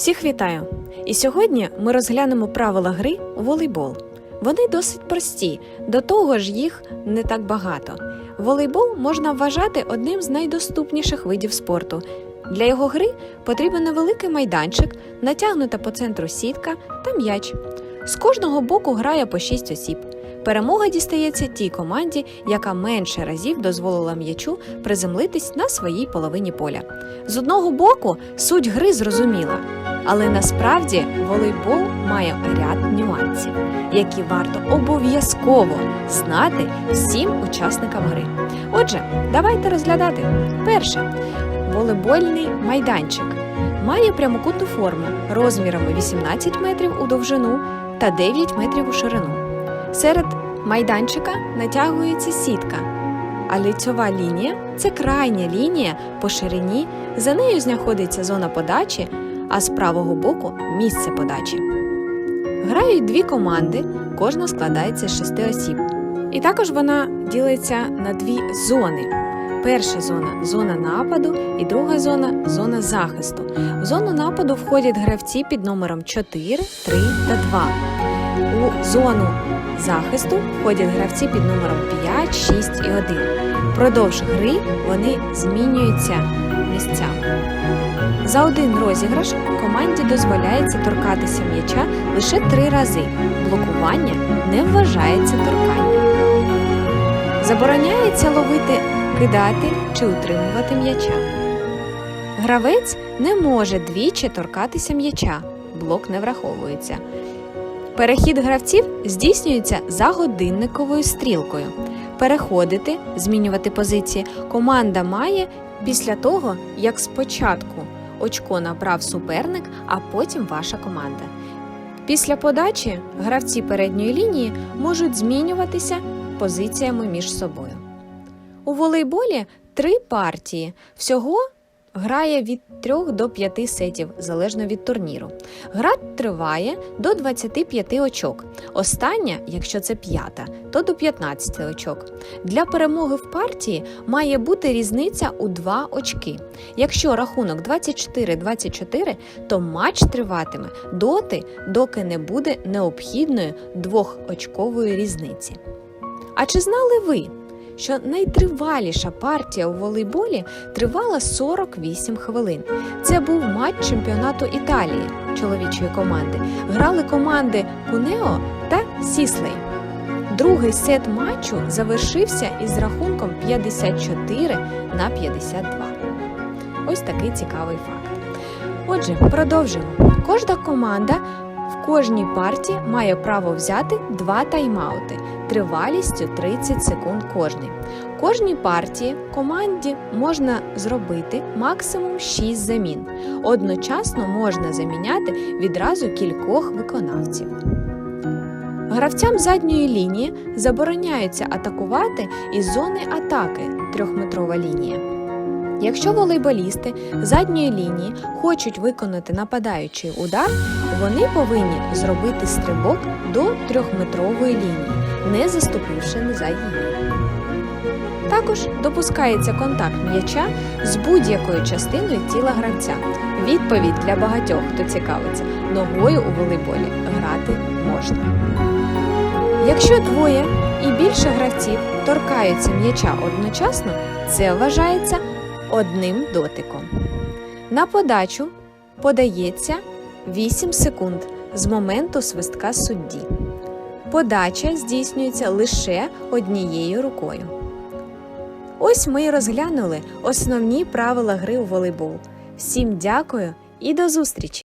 Всіх вітаю! І сьогодні ми розглянемо правила гри у волейбол. Вони досить прості, до того ж їх не так багато. Волейбол можна вважати одним з найдоступніших видів спорту. Для його гри потрібен невеликий майданчик, натягнута по центру сітка та м'яч. З кожного боку грає по 6 осіб. Перемога дістається тій команді, яка менше разів дозволила м'ячу приземлитись на своїй половині поля. З одного боку суть гри зрозуміла, але насправді волейбол має ряд нюансів, які варто обов'язково знати всім учасникам гри. Отже, давайте розглядати. Перше волейбольний майданчик має прямокутну форму розмірами 18 метрів у довжину та 9 метрів у ширину. Серед майданчика натягується сітка, а лицьова лінія це крайня лінія по ширині. За нею знаходиться зона подачі, а з правого боку місце подачі. Грають дві команди, кожна складається з шести осіб. І також вона ділиться на дві зони. Перша зона зона нападу, і друга зона зона захисту. В зону нападу входять гравці під номером 4, 3 та 2. У зону захисту входять гравці під номером 5, 6 і 1. Впродовж гри вони змінюються місцями. За один розіграш команді дозволяється торкатися м'яча лише три рази. Блокування не вважається торканням. Забороняється ловити, кидати чи утримувати м'яча. Гравець не може двічі торкатися м'яча. Блок не враховується. Перехід гравців здійснюється за годинниковою стрілкою. Переходити, змінювати позиції команда має після того, як спочатку очко набрав суперник, а потім ваша команда. Після подачі гравці передньої лінії можуть змінюватися позиціями між собою. У волейболі три партії. Всього грає від 3 до 5 сетів залежно від турніру. Гра триває до 25 очок. Остання, якщо це п'ята, то до 15 очок. Для перемоги в партії має бути різниця у 2 очки. Якщо рахунок 24-24, то матч триватиме доти, доки не буде необхідної двохочкової різниці. А чи знали ви, що найтриваліша партія у волейболі тривала 48 хвилин. Це був матч чемпіонату Італії чоловічої команди. Грали команди Кунео та Сіслей. Другий сет матчу завершився із рахунком 54 на 52. Ось такий цікавий факт. Отже, продовжимо. Кожна команда в кожній партії має право взяти два тайм-аути тривалістю 30 секунд кожний. Кожній партії команді можна зробити максимум 6 замін. Одночасно можна заміняти відразу кількох виконавців. Гравцям задньої лінії забороняється атакувати із зони атаки трьохметрова лінія. Якщо волейболісти задньої лінії хочуть виконати нападаючий удар, вони повинні зробити стрибок до трьохметрової лінії, не заступивши за її. Також допускається контакт м'яча з будь-якою частиною тіла гравця. Відповідь для багатьох, хто цікавиться, ногою у волейболі грати можна. Якщо двоє і більше гравців торкаються м'яча одночасно, це вважається одним дотиком. На подачу подається 8 секунд з моменту свистка судді. Подача здійснюється лише однією рукою. Ось ми і розглянули основні правила гри у волейбол. Всім дякую і до зустрічі!